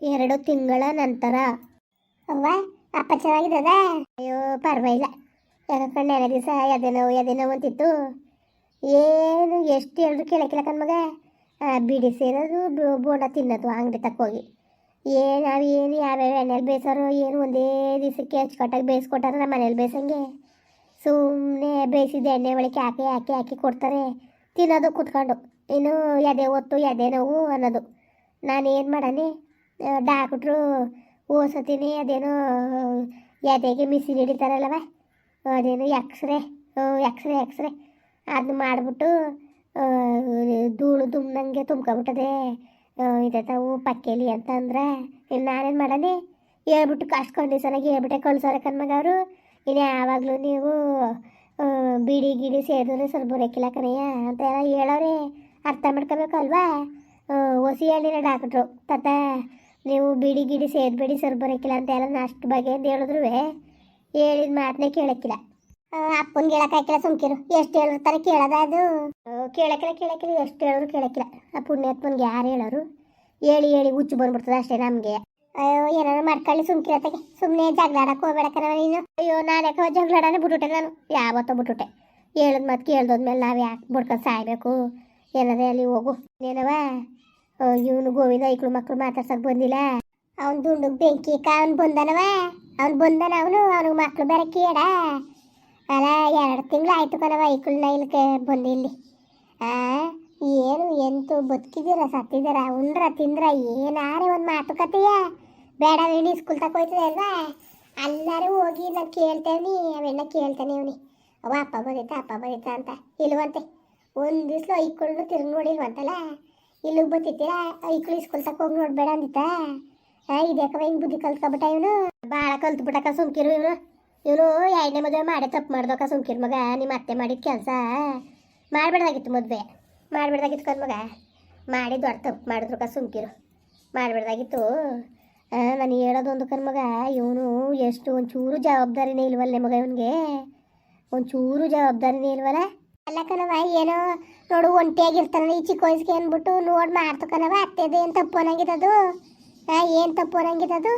ಎರಡು ತಿಂಗಳ ನಂತರ. ಅವ್ವ, ಅಪ್ಪ ಚೆನ್ನಾಗಿದ್ದದ? ಅಯ್ಯೋ, ಪರವಾಗಿಲ್ಲ. ಯಾಕಂದ್ರೆ ಎರಡು ದಿವಸ ಎದೆ ನೋವು ಅಂತಿತ್ತು. ಏನು, ಎಷ್ಟು ಹೇಳಿದ್ರು ಕೇಳಕ್ಕಿಲ್ಲ ಕಣ್ಮಗ ಮಗ. ಬಿಡಿ ಸೇರೋದು ಬೋಂಡ ತಿನ್ನೋದು ಅಂಗಡಿ ತಕ್ಕೋಗಿ ಏನು ನಾವು ಏನು, ಯಾವ್ಯಾವ ಎಣ್ಣೆಲಿ ಬೇಯಿಸೋರು, ಏನು, ಒಂದೇ ದಿವಸಕ್ಕೆ ಅಚ್ಚುಕಟ್ಟಾಗಿ ಬೇಯಿಸ್ಕೊಟ್ಟಾರೆ ನಮ್ಮ ಮನೇಲಿ ಬೇಯಿಸಂಗೆ. ಸುಮ್ಮನೆ ಬೇಯಿಸಿದ ಎಣ್ಣೆ ಒಳಗೆ ಹಾಕಿ ಹಾಕಿ ಹಾಕಿ ಕೊಡ್ತಾರೆ. ತಿನ್ನೋದು ಕುತ್ಕೊಂಡು. ಇನ್ನು ಎದೆ ಹೊತ್ತು ಎದೆ ನೋವು ಅನ್ನೋದು. ನಾನು ಏನು ಮಾಡಾನೆ ಡಾಕ್ಟ್ರು ಓದ್ಸತೀನಿ ಅದೇನೋ ಎದೆಗೆ ಮಿಸಿನ್ ಹಿಡಿತಾರಲ್ಲವ, ಅದೇನು ಎಕ್ಸ್ರೇ ಎಕ್ಸ್ರೇ ಎಕ್ಸ್ರೇ ಅದನ್ನ ಮಾಡಿಬಿಟ್ಟು ಧೂಳು ದುಮ್ನಂಗೆ ತುಂಬ್ಕೊಬಿಟ್ಟದೆ. ಇದಾವು ಪಕ್ಕೇಲಿ ಅಂತ ಅಂದ್ರೆ ಇನ್ನು ನಾನೇನು ಮಾಡಾನೆ? ಹೇಳ್ಬಿಟ್ಟು ಕಾಸ್ಟ್ ಕಂಡೀಷನಾಗಿ ಹೇಳ್ಬಿಟ್ಟೆ ಕಳ್ಸೋರೆ ಕಣ್ಮಗ ಅವರು. ಇನ್ನು ಯಾವಾಗಲೂ ನೀವು ಬಿಡಿ ಗಿಡಿ ಸೇರಿದ್ರೆ ಸ್ವಲ್ಪ ಬರೋಕ್ಕಿಲ್ಲ ಕಣಯ್ಯ ಅಂತ ಎಲ್ಲ ಹೇಳೋರೆ. ಅರ್ಥ ಮಾಡ್ಕೋಬೇಕಲ್ವಾ? ಹೊಸಿ ಹೇಳಿನ ಡಾಕ್ಟ್ರು. ತಾತ ನೀವು ಬಿಡಿ ಗಿಡಿ ಸೇದ್ಬೇಡಿ, ಸರ್ ಬರೋಕ್ಕಿಲ್ಲ ಅಂತ ಎಲ್ಲ ಅಷ್ಟು ಬಗ್ಗೆ ಅಂತ ಹೇಳಿದ್ರು ಹೇಳಿದ ಮಾತನ್ನೇ ಕೇಳಕ್ಕಿಲ್ಲ ಅಪ್ಪನಿಗೆ ಹಾಕಿಲ್ಲ ಸುಮ್ಕಿರು. ಎಷ್ಟು ಹೇಳಿರ್ತಾರೆ ಕೇಳೋದ ಅದು? ಕೇಳಕ್ಕಿಲ್ಲ ಕೇಳಕ್ಕಿಲ್ಲ ಎಷ್ಟು ಹೇಳಿದ್ರು ಕೇಳಕ್ಕಿಲ್ಲ ಆ ಪುಣ್ಯಾತ್ಮನ್ಗೆ ಯಾರು ಹೇಳೋರು? ಹೇಳಿ ಹೇಳಿ ಹುಚ್ಚು ಬಂದ್ಬಿಡ್ತದೆ ಅಷ್ಟೇ ನಮಗೆ. ಅಯ್ಯೋ, ಏನಾರು ಮಾಡ್ಕೊಳ್ಳಿ ಸುಮ್ಕಿರತ್ತಾಗೆ ಸುಮ್ಮನೆ ಜಗಳಾಡಕ್ಕೆ ಹೋಗ್ಬೇಡಕ್ಕ ನೀನು. ಅಯ್ಯೋ, ನಾನು ಜಗಳಾಡನೆ ಬಿಟ್ಬಿಟ್ಟೆ ನಾನು. ಯಾವತ್ತೋ ಬಿಟ್ಬಿಟ್ಟೆ ಹೇಳಿದ ಮತ್ತೆ ಕೇಳ್ದೋದ್ಮೇಲೆ ನಾವು ಯಾಕೆ ಬಿಡ್ಕೊಂಡು ಸಾಯ್ಬೇಕು? ಏನಾರೇ ಅಲ್ಲಿ ಹೋಗು. ಏನವ ಇವನು ಗೋವಿಂದ ಐಕ್ಳು ಮಕ್ಕಳು ಮಾತಾಡ್ಸಕ್ ಬಂದಿಲ್ಲ. ಅವನ್ ದುಂಡು ಬೆಂಕಿ ಅವ್ನು ಬಂದನವ. ಅವ್ನು ಬಂದನ ಅವನು, ಅವ್ನಿಗೆ ಮಕ್ಕಳು ಬೇರೆ ಕೇಡ ಅಲ್ಲ, ಎರಡು ತಿಂಗಳು ಆಯ್ತು ಕಣವ ಐಕ್ಳನ್ನ ಇಲ್ಕೆ ಬಂದಿಲ್ಲಿ. ಇಲ್ಲಿ ಆ, ಏನು ಎಂತು ಬದುಕಿದ್ದೀರ ಸತ್ತಿದ್ದೀರ ಉಂಡ್ರ, ತಿಂದ್ರ, ಏನಾರೇ ಒಂದು ಮಾತುಕತೆಯ ಬೇಡ ವೇಣಿ ಸ್ಕೂಲ್ ತಕ ಹೋಯ್ತದೆ ಅಲ್ವಾ? ಅಲ್ಲಾರು ಹೋಗಿ ನಾನು ಕೇಳ್ತೇನಿ ಅವೆಲ್ಲ ಕೇಳ್ತಾನೆ ಅವನಿ ಅವ ಅಪ್ಪ ಬಂದಿತ್ತ ಅಪ್ಪ ಬಂದಿತ್ತ ಅಂತ ಇಲ್ವಂತೆ ಒಂದು ದಿವ್ಸ ಐಕ್ಳು ತಿರುಗಿ ನೋಡಿಲ್ವಂತಲ್ಲ? ಇಲ್ಲಿಗೆ ಬತ್ತಿತ್ತೀರ ಐಕ್ಳು ಸ್ಕೂಲ್ ತಕ ಹೋಗಿ ನೋಡ್ಬೇಡ ಅಂದಿತ್ತ ಇದ್ಯಾಕವ ಹಿಂಗೆ ಬುದ್ಧಿ ಕಲ್ತ್ಕೊಬಿಟ್ಟ ಇವನು? ಭಾಳ ಕಲ್ತ್ಬಿಟ್ಟಕ್ಕ ಸುಮ್ಕಿರು ಇವನು. ಇವನು, ಎರಡನೇ ಮದುವೆ ಮಾಡೇ ತಪ್ಪು ಮಾಡ್ದಕ್ಕ ಸುಮ್ಕಿರ್ ಮಗ. ನಿಮ್ಮ ಅತ್ತೆ ಮಾಡಿದ ಕೆಲಸ. ಮಾಡಬೇಡ್ದಾಗಿತ್ತು ಮದುವೆ. ಮಾಡಬೇಡ್ದಾಗಿತ್ತು ಕಲ್ ಮಗ. ಮಾಡಿ ದೊಡ್ಡ ತಪ್ಪು ಮಾಡಿದ್ರು ಸುಮ್ಕಿರು. ಮಾಡಬೇಡ್ದಾಗಿತ್ತು. ನಾನು ಹೇಳೋದೊಂದು ಕನ್ ಮಗ. ಇವನು ಎಷ್ಟು ಒಂಚೂರು ಜವಾಬ್ದಾರಿನೇ ಇಲ್ವಲ್ಲೇ ಮಗ ಇವನಿಗೆ? ಒಂಚೂರು ಜವಾಬ್ದಾರಿನೇ ಇಲ್ವಲ್ಲ? ಅಲ್ಲ ಕಣವ ಏನೋ ನೋಡು ಒಂಟಿಯಾಗಿರ್ತಾನ ಈ ಚಿಕ್ಕ ವಯಸ್ಸಿಗೆ ಅಂದ್ಬಿಟ್ಟು ನೋಡಿ ಮಾಡ್ತು ಕಣವ ಅತ್ತೆದು ಏನು ತಪ್ಪು ಅನ್ನಂಗಿದದು? ಏನು ತಪ್ಪು ಅನ್ನಂಗಿದದು?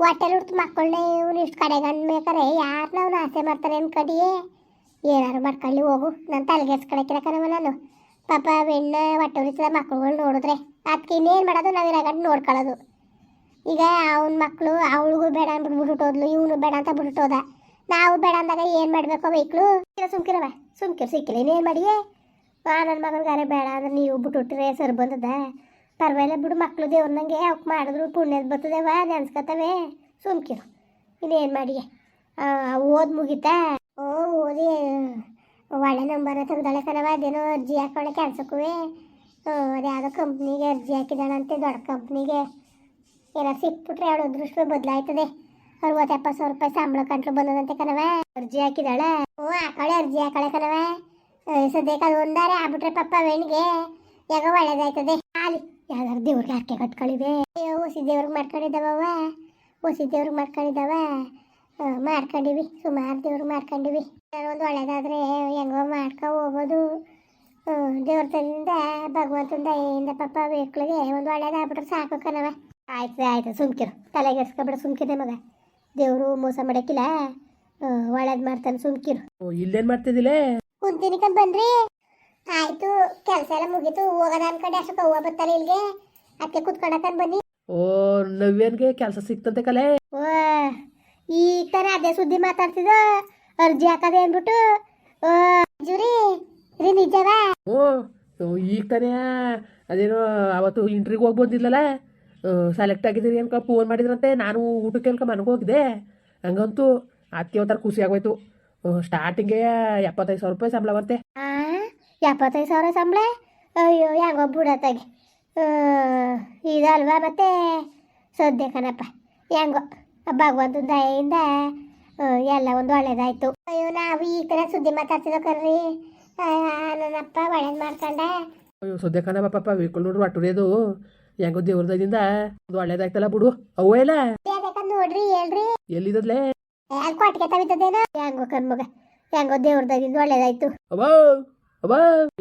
ಹೊಟ್ಟೆಲಿ ಹುಡ್ತು ಮಕ್ಕಳನ್ನ ಇವನು ಇಷ್ಟು ಕಡೆಗಂಡು ಬೇಕಾರೆ ಯಾರನ್ನ ಅವ್ನು ಆಸೆ ಮಾಡ್ತಾರೆ ಅನ್ಕಡಿಯೇ ಏನಾರು ಮಾಡ್ಕೊಳ್ಳಿ, ಹೋಗು. ನಾನು ತಲೆಗೆಡ್ಸ್ಕೊಳಕ್ಕಿಲ್ಲ ಕಣವ ನಾನು. ಪಾಪ ಬೆಣ್ಣ ಹೊಟ್ಟೆ ಮಕ್ಳುಗಳು ನೋಡಿದ್ರೆ. ಅದಕ್ಕೆ ಇನ್ನೇನು ಮಾಡೋದು? ನಾವು ಇರಾಗಂಡು ನೋಡ್ಕೊಳ್ಳೋದು. ಈಗ ಅವನ ಮಕ್ಕಳು ಅವಳಿಗೂ ಬೇಡ ಅಂದ್ಬಿಟ್ಟು ಬಿಟ್ಬಿಟ್ಟೋದ್ಲು, ಇವನು ಬೇಡ ಅಂತ ಬಿಟ್ಬಿಟ್ಟೋದ. ನಾವು ಬೇಡ ಅಂದಾಗ ಏನು ಮಾಡಬೇಕು ಬೈಕ್ಳು ಸುಮ್ಕಿರವ ಸುಮ್ಕಿರು ಸಿಕ್ಕಿಲ್ಲ, ಇನ್ನೇನು ಮಾಡಿಯೇ? ಆ ನನ್ನ ಮಗನಿಗಾರೆ ಬೇಡ ಅಂದ್ರೆ ನೀವು ಬಿಟ್ಬಿಟ್ರೆ ಸರ್ ಬಂದದ. ಪರವಾಗಿಲ್ಲ ಬಿಡು ಮಕ್ಕಳು ದೇವ್ರನ್ನಂಗೆ ಅವಕ್ಕೆ ಮಾಡಿದ್ರು ಪುಣ್ಯದ ಬರ್ತದೇವ ನೆನ್ಸ್ಕೊತವೆ. ಸುಮ್ಕಿರು, ಇನ್ನೇನು ಮಾಡಿಯೇ? ಓದ್ ಮುಗಿತಾ? ಓ, ಓದಿ. ಒಳ್ಳೆ ನಂಬರ್ ತೆಗ್ದಾಳೆ ಕಣವ ಅದೇನೋ ಅರ್ಜಿ ಹಾಕೊಳ್ಳೆ ಕೆಲ್ಸಕ್ಕೂ ಅದ್ಯಾವುದೋ ಕಂಪ್ನಿಗೆ ಅರ್ಜಿ ಹಾಕಿದಾಳಂತೆ, ದೊಡ್ಡ ಕಂಪ್ನಿಗೆ ಏನೋ ಸಿಕ್ಬಿಟ್ರೆ ಎರಡು ಅದೃಷ್ಟ ಬದಲಾಯ್ತದೆ. ಅರವತ್ತು ಎಪ್ಪತ್ತು ಸಾವಿರ ರೂಪಾಯಿ ಸಂಬಳ ಕಂಟ್ಲು ಬಂದದಂತೆ ಕಣವ ಅರ್ಜಿ ಹಾಕಿದಾಳೆ. ಓ ಹಾಕಳೆ ಅರ್ಜಿ ಹಾಕಳೆ ಕಣವ ಸದ್ಯಕ್ಕೆ ಅದು ಒಂದಾರೆ, ಆಗ್ಬಿಟ್ರೆ ಪಪ್ಪ ವೇಣಿಗೆ ಯಾಗ ಒಳ್ಳೇದಾಯ್ತದೆ. ಹಾಲಿ ಯಾವ್ದಾರು ದೇವ್ರಿಗೆ ಹಾಕಿ ಕಟ್ಕೊಳ್ಳಿವೆ ಹೊಸಿ ದೇವ್ರಿಗೆ ಮಾಡ್ಕೊಂಡಿದ್ದಾವ ಹೊಸಿ ದೇವ್ರಿಗೆ ಮಾಡ್ಕೊಂಡಿದ್ದಾವ. ಮಾಡ್ಕೊಂಡಿವಿ. ಸುಮಾರು ದೇವ್ರಿಗೆ ಮಾಡ್ಕೊಂಡಿವಿ. ಒಂದು ಒಳ್ಳೇದಾದ್ರೆ ಹೆಂಗೋ ಮಾಡ್ಕೊ ಹೋಗೋದು. ದೇವ್ರದಿಂದ ಭಗವಂತನ ದಯೆಯಿಂದ ಪಾಪ ಒಂದು ಒಂದು ಒಳ್ಳೇದಾಗ್ಬಿಟ್ರೆ ಸಾಕು ಕಣವ ಆಯ್ತು ಆಯ್ತು, ಸುಮ್ಕಿರು. ತಲೆಗೆಡ್ಸ್ಕೊಬಿಡ ಸುಮ್ಕಿದೆ ಮಗ. ದೇವರು ಮೋಸ ಮಾಡಕ್ಕಿಲ್ಲ. ಒಳ್ಳೇದು ಮಾಡ್ತಾನೆ ಸುಮ್ಕಿರು. ಓ ಇಲ್ಲೇನ್ ಮಾಡ್ತಿದ್ದಿಲ್ಲ ಕುಂತೀನಿ ಬಂದ್ರಿ? ಬನ್ರಿ ಆಯ್ತು ಕೆಲಸ ಎಲ್ಲ ಮುಗೀತು ಹೋಗೋದ ಅನ್ಕೊಂಡೆ ಅಷ್ಟಕ್ಕೆ ಹೂವ ಬರ್ತಾರೆ ಇಲ್ಲಿಗೆ. ಅದಕ್ಕೆ ಬನ್ನಿ. ಓ ನವ್ಯನ್ಗೆ ಕೆಲಸ ಸಿಕ್ತಂತೆ ಕಲೆ. ಓ ಈ ತರ ಅದೇ ಸುದ್ದಿ ಮಾತಾಡ್ತಿದ ಅರ್ಜಿ ಹಾಕದೆ ಅಂದ್ಬಿಟ್ಟು. ಓ ಜುರಿ ರೀ ನಿಜವಾ? ಓ ಈಗ ತಾನೇ ಅದೇನೋ ಅವತ್ತು ಇಂಟ್ರಿಗೆ ಹೋಗಿ ಬಂದಿದ್ಲಲ್ಲ ಸೆಲೆಕ್ಟ್ ಆಗಿದ್ದೀರಿ ಅನ್ಕೊ ಫೋನ್ ಮಾಡಿದ್ರಂತೆ ನಾನು ಊಟಕ್ಕೆ ಅನ್ಕೊ ಮನೆಗೆ ಹೋಗಿದ್ದೆ. ಹಂಗಂತೂ ಅದಕ್ಕೆ ಒಂಥರ ಖುಷಿ ಆಗೋಯ್ತು. ಸ್ಟಾರ್ಟಿಂಗೆ ಎಪ್ಪತ್ತೈದು ಸಾವಿರ ರೂಪಾಯಿ ಸಂಬಳ ಆ ಎಪ್ಪತ್ತೈದು ಸಾವಿರ ಸಂಬಳ? ಅಯ್ಯೋ ಹೆಂಗೋ ಬಿಡತ್ತಾಗೆ ಇದಲ್ವಾ ಮತ್ತೆ? ಸದ್ಯ ಕಣಪ್ಪ ಹೆಂಗೋ ಭಗವಂತನ ದಯೆಯಿಂದ ಎಲ್ಲ ಒಂದು ಒಳ್ಳೇದಾಯ್ತು. ಅಯ್ಯೋ ನಾವು ಈ ಥರ ಸುದ್ದಿ ಮಾತಾಡ್ತಿದ್ದೋ ಕರ್ರಿ ನನ್ನಪ್ಪ ಒಳ್ಳೇದು ಮಾಡ್ಕೊಂಡೆ. ಅಯ್ಯೋ ಸದ್ಯ ಕಣಪ್ಪ ಪಾಪ ವೆಹಿಕಲ್ ನೋಡ್ರಿ ಒಟ್ಟುರಿಯೋದು ಹೆಂಗೋ ದೇವ್ರದಾಗಿಂದ ಅದು ಒಳ್ಳೇದಾಯ್ತಲ್ಲ ಬಿಡು. ಅವೇ ಇಲ್ಲ ನೋಡ್ರಿ ಹೇಳ್ರಿ. ಎಲ್ಲಿದ್ದದ್ಲೇ? ಅಲ್ಲಿ ಕೊಟ್ಟಿಗೆ ತವಿತದೇನೋ? ಹೆಂಗೋ ಕಣ್ಮಗ ಹೆಂಗೋ ದೇವ್ರದಾಗಿಂದ ಒಳ್ಳೇದಾಯ್ತು. ಅವ ಅವ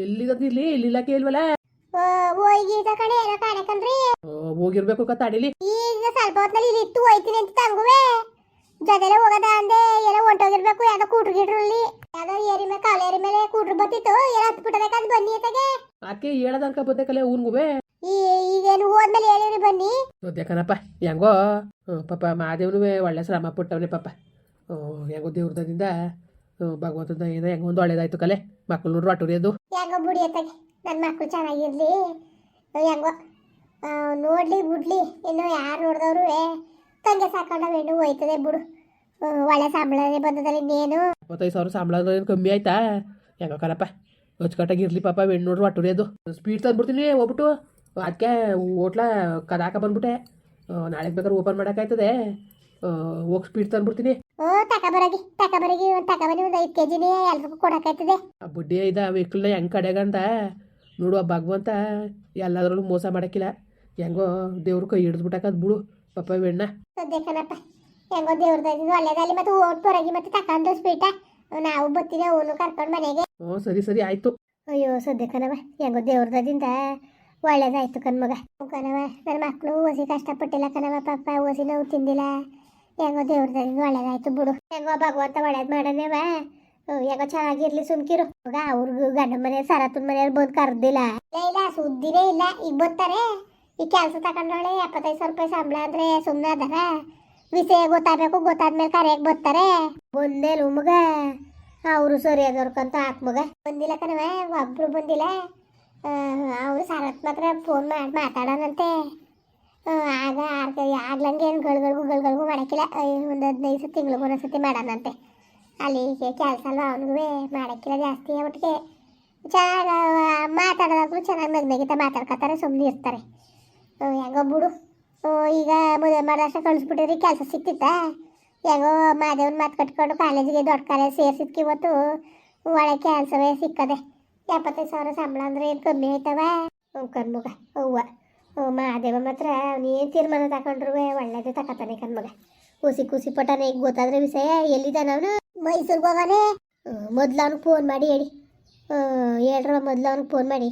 ಎಲ್ಲಿದ್ದದ್ದು ಇಲ್ಲಿ ಇಲ್ಲಿಲ್ಲಕ್ಕೆ ಇಲ್ವಲ್ಲ ಹೋಗಿ ಕಣೆ ಏನೋ ಕಾಣಕಂದ್ರಿ. ಹೋಗಿರ್ಬೇಕು ಕತ್ತಾಡಿಲಿ ಈಗ ಸ್ವಲ್ಪ ಹೊತ್ತಲ್ಲಿ ಇಲ್ಲಿ ಇತ್ತು ಹೋಯ್ತೀನಿ ಅಂತ ತಂಗುವೆ. ಜೊತೆಲೆ ಹೋಗದ ಅಂದೆ ಏನೋ ಹೊಂಟೋಗಿರ್ಬೇಕು ಯಾವ್ದೋ ಕೂಟ್ರು ಗಿಡ್ರಲ್ಲಿ ಯಾವ್ದೋ ಏರಿ ಮೇಲೆ ಕಾಲ ಏರಿ ಮೇಲೆ ಕೂಟ್ರು ಬತ್ತಿತ್ತು ಏನೋ ಹತ್ತು ಬಿಟ್ಟಬೇಕಂತ ಬನ್ನಿ ಅತ್ತಗೆ. ಆಕೆ ಹೇಳದನ್ಕ ಬತ್ತಕಲೆ ಊನ್ಗುವೆ ಈ ಈಗೇನು ಹೋದ್ಮೇಲೆ ಹೇಳಿರಿ ಬನ್ನಿ. ಸದ್ಯಕನಪ್ಪ ಹೆಂಗೋ? ಪಾಪ ಮಹಾದೇವನು ಒಳ್ಳೆ ಶ್ರಮ ಪುಟ್ಟವ್ರಿ ಪಾಪ. ಹೆಂಗೋ ದೇವ್ರದಿಂದ ಭಗವಂತದ ಏನೋ ಹೆಂಗೋ ಒಂದು ಒಳ್ಳೇದಾಯ್ತು ಕಲೆ. ಮಕ್ಕಳು ನೋಡ್ರು ಅಟುರಿಯೋದು ಹೆಂಗೋ ಬುಡಿ ಅತ್ತಗೆ ನನ್ನ ಮಕ್ಕಳು ಚೆನ್ನಾಗಿರ್ಲಿ. ಹೆಂಗೋ ನೋಡ್ಲಿ ಬಿಡ್ಲಿ. ಇನ್ನು ಯಾರು ನೋಡಿದವ್ರು ತಂಗೆ ಸಾಕೊಂಡ ಹೆಣ್ಣು ಹೋಯ್ತದೆ ಬಿಡು. ಒಳ್ಳೆ ಸಂಬಳನೇ ಬಂದದಲ್ಲಿ ಇನ್ನೇನು. ಇಪ್ಪತ್ತೈದು ಸಾವಿರ ಸಂಬಳ ಏನು ಕಮ್ಮಿ ಆಯ್ತಾ? ಹೆಂಗೋ ಕಣಪ್ಪ ಅಚ್ಚುಕಟ್ಟಾಗಿ ಇರ್ಲಿ ಪಾಪ ಹೆಣ್ಣು ನೋಡ್ರು ಅಟುರಿಯೋದು ಸ್ಪೀಡ್ ತಂದ್ಬಿಡ್ತೀನಿ ಹೋಗ್ಬಿಟ್ಟು. ಅದಕ್ಕೆ ಹೋಟ್ಲ ಕದಾಕ ಬಂದ್ಬಿಟ್ಟೆ. ನಾಳೆಗೆ ಬೇಕಾದ್ರೆ ಓಪನ್ ಮಾಡೋಕ್ಕಾಯ್ತದೆ ಹೋಗಿ ಸ್ಪೀಡ್ ತಂದ್ಬಿಡ್ತೀನಿ. ಓ ತಕಬರಗಿ ತಕಬರಗಿ ಒಂದು ತಕಬರಿ ಒಂದು ಐದು ಕೆ ಜಿನೇ ಎಲ್ರಿಗೂ ಕೊಡೋಕ್ಕಾಯ್ತದೆ ಆ ಬುಡ್ಡಿ ಐದ ವೆಹಿಕಲ್ನ ಹೆಂಗೆ ಕಡೆಗಂತ ನೋಡು ಆ ಭಗವಂತ ಎಲ್ಲಾದ್ರೂ ಮೋಸ ಮಾಡೋಕ್ಕಿಲ್ಲ ಹೆಂಗೋ ದೇವ್ರ ಕೈ ಹಿಡಿದ್ಬಿಟ್ಟಕ್ಕದ್ ಬಿಡು ಪಪ್ಪ ಬೆಣ್ಣ. ಸದ್ಯಕನಪ್ಪ ಹೆಂಗೋ ದೇವ್ರದ್ದು ಒಳ್ಳೇದಲ್ಲಿ ಮತ್ತೆ ಓಟ್ ಹೊರಗಿ ಮತ್ತೆ ತಕೊಂಡು ಸ್ಪೀಟ ನಾವು ಬರ್ತೀನಿ ಅವನು ಕರ್ಕೊಂಡು ಮನೆಗೆ. ಹ್ಞೂ ಸರಿ ಸರಿ ಆಯಿತು. ಅಯ್ಯೋ ಸದ್ಯಕ್ಕನವ ಹೆಂಗೋ ದೇವ್ರದಿಂದ ಒಳ್ಳೇದಾಯ್ತು ಕಣ್ಮಗ. ಕಣವ ನನ್ನ ಮಕ್ಕಳು ಓಸಿ ಕಷ್ಟಪಟ್ಟಿಲ್ಲ ಕಣವ ಪಾಪ ಓಸಿ ನೋವು ತಿಂದಿಲ್ಲ. ಹೆಂಗೋ ದೇವ್ರದಿಂದ ಒಳ್ಳೇದಾಯ್ತು ಬಿಡು. ಹೆಂಗೋ ಭಗವಂತ ಒಳ್ಳೇದು ಮಾಡನೇವ ಹೆಂಗೋ ಚೆನ್ನಾಗಿರ್ಲಿ ಸುಮ್ಕಿರು. ಮಗ, ಅವ್ರಿಗೂ ಗಂಡ ಮನೆ, ಸರತನ ಮನೆಯವ್ರು ಬಂದು ಕರ್ದಿಲ್ಲ. ಇಲ್ಲ ಸುದ್ದಿನೇ ಇಲ್ಲ. ಈಗ ಬರ್ತಾರೆ. ಈ ಕೆಲಸ ತಗೊಂಡೋಳೆ, ಎಪ್ಪತ್ತೈದು ಸಾವಿರ ರೂಪಾಯಿ ಸಂಬಳ ಅಂದ್ರೆ ಸುಮ್ಮನೆ ಅದಾರ. ವಿಷಯ ಗೊತ್ತಾಗಬೇಕು, ಗೊತ್ತಾದ್ಮೇಲೆ ಕರೆಯಾಗಿ ಬರ್ತಾರೆ. ಬಂದೇ ಮಗ. ಅವರು ಸರಿಯಾದವ್ರಕ್ಕಂತ ಹಾಕ್ ಮಗ. ಬಂದಿಲ್ಲ ಕಣವ ಒಬ್ರು ಬಂದಿಲ್ಲ. ಅವರು ಸಾರತ್ ಮಾತ್ರ ಫೋನ್ ಮಾಡಿ ಮಾತಾಡೋಣಂತೆ ಆಗ ಆಗ ಆಗ್ಲಂಗೆ ಏನು ಗಳಿಗಳಿಗೂ ಗಳಿಗಳಿಗೂ ಮಾಡೋಕ್ಕಿಲ್ಲ. ಒಂದು ಹದಿನೈದು ಸತಿ, ತಿಂಗ್ಳಿಗೆ ಒಂದೊಂದು ಸತಿ ಮಾಡೋಣಂತೆ ಅಲ್ಲಿ ಕೆಲಸ ಅಲ್ವಾ ಅವನಿಗೂ ಮಾಡೋಕ್ಕಿಲ್ಲ ಜಾಸ್ತಿ ಒಟ್ಟಿಗೆ. ಚೆನ್ನಾಗಿ, ಮಾತಾಡೋದಾದ್ರೂ ಚೆನ್ನಾಗಿ ನಗ್ನಗಿತ ಮಾತಾಡ್ಕೊತಾರೆ ಸುಮ್ಮನೆ ಇರ್ತಾರೆ. ಹೆಂಗೋ ಬಿಡು. ಈಗ ಮದುವೆ ಮಾಡಿದಷ್ಟು ಕಳಿಸ್ಬಿಟ್ಟಿರಿ ಕೆಲಸ ಸಿಕ್ತಿತ್ತ? ಹೆಂಗೋ ಮಾದೇವನ ಮಾತು ಕಟ್ಕೊಂಡು ಕಾಲೇಜಿಗೆ ದೊಡ್ಡ ಕಾಲೇಜ್ ಸೇರ್ಸಿದ್ಕೆ ಇವತ್ತು. ಒಳ್ಳೆ ಕೆಲಸವೇ ಸಿಕ್ಕದೆ. ಎಪ್ಪತ್ತೈದು ಸಾವಿರ ಸಂಬಳ ಅಂದ್ರೆ ಏನು ಕಮ್ಮಿ ಆಯ್ತವ? ಕಣ್ಮಗ ಅವ್ವ. ಮಾದೇವ ಮಾತ್ರ ಅವನೇನು ತೀರ್ಮಾನ ತಗೊಂಡ್ರು ಒಳ್ಳೇದೇ ತಗೋತಾನೆ ಕಣ್ಮಗ ಕೂಸಿ ಕೂಸಿ ಪಟ್ಟನೆ ಈಗ ಗೊತ್ತಾದ್ರೆ ವಿಷಯ, ಎಲ್ಲಿದ್ದಾನ ಅವನು? ಮೈಸೂರಿಗೆ ಹೋಗಾನೆ? ಮೊದ್ಲು ಅವ್ನಿಗೆ ಫೋನ್ ಮಾಡಿ ಹೇಳಿ. ಹೇಳ್ರವ, ಮೊದ್ಲು ಅವ್ನಿಗೆ ಫೋನ್ ಮಾಡಿ.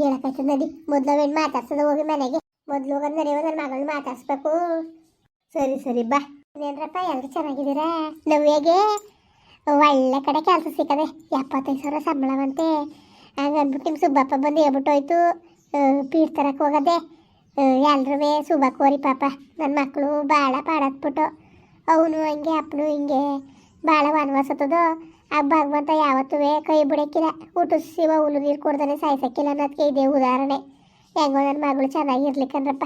ಹೇಳಕ್ಕಾಯ್ತದ ನಡಿ. ಮೊದ್ಲು ಅವೇನು ಮಾತಾಡ್ಸೋದು ಹೋಗಿ ಮನೆಗೆ. ಮೊದ್ಲು ಹೋಗೋದು ನಡೆಯೋ ನನ್ನ ಮಗಳನ್ನ ಮಾತಾಡ್ಸ್ಬೇಕು. ಸರಿ ಸರಿ, ಬಾ. ಏನ್ರಪ್ಪ ಎಲ್ಲರೂ ಚೆನ್ನಾಗಿದ್ದೀರಾ? ನವ್ಯಾಗೆ? ಒಳ್ಳೆ ಕಡೆ ಕೆಲಸ ಸಿಕ್ಕದೆ. ಎಪ್ಪತ್ತೈದು ಸಾವಿರ ಸಂಬಳವಂತೆ. ಹಂಗಂದ್ಬಿಟ್ಟು ನಿಮ್ಮ ಸುಬ್ಬಪ್ಪ ಬಂದು ಹೇಳ್ಬಿಟ್ಟು ಹೋಯ್ತು. ಪೀಡ್ ತರಕ್ಕೆ ಹೋಗದೆ ಎಲ್ರೂ ಸುಬ್ಬ ಕೋರಿ ಪಾಪ ನನ್ನ ಮಕ್ಕಳು ಭಾಳ ಪಾಡತ್ಬಿಟ್ಟು ಅವನು ಹಂಗೆ, ಅಪ್ಪನು ಹಿಂಗೆ ಭಾಳ ವನವಾಸತ್ತದು ಆ ಭಗವಂತ ಯಾವತ್ತೂ ಕೈ ಬಿಡಕ್ಕಿಲ್ಲ ಊಟ ಶಿವ ಹುಲ್ಲು ನೀರು ಕೊಡ್ದಾನೆ ಸಾಯ್ಸಕ್ಕಿಲ್ಲ ಅನ್ನೋದಕ್ಕೆ ಇದೇ ಉದಾಹರಣೆ. ಹೆಂಗೋ ನನ್ನ ಮಗಳು ಚೆನ್ನಾಗಿರ್ಲಿಕ್ಕಂದ್ರಪ್ಪ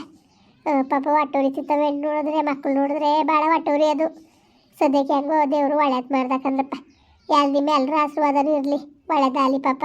ಪಾಪ ಒಟ್ಟೂರಿ ತಿತ್ತವೆ ಹೆಣ್ಣು ನೋಡಿದ್ರೆ ಮಕ್ಕಳು ನೋಡಿದ್ರೆ ಭಾಳ ಒಟ್ಟೂರಿ ಅದು. ಸದ್ಯಕ್ಕೆ ಹೆಂಗೋ ದೇವರು ಒಳ್ಳೇದು ಮಾಡ್ದಕ್ಕಂದ್ರಪ್ಪ ಎಲ್ ನಿಮ್ಮ ಎಲ್ಲರ ಆಶೀರ್ವಾದನೂ ಇರಲಿ. ಒಳ್ಳೆದಾಗಲಿ ಪಾಪ.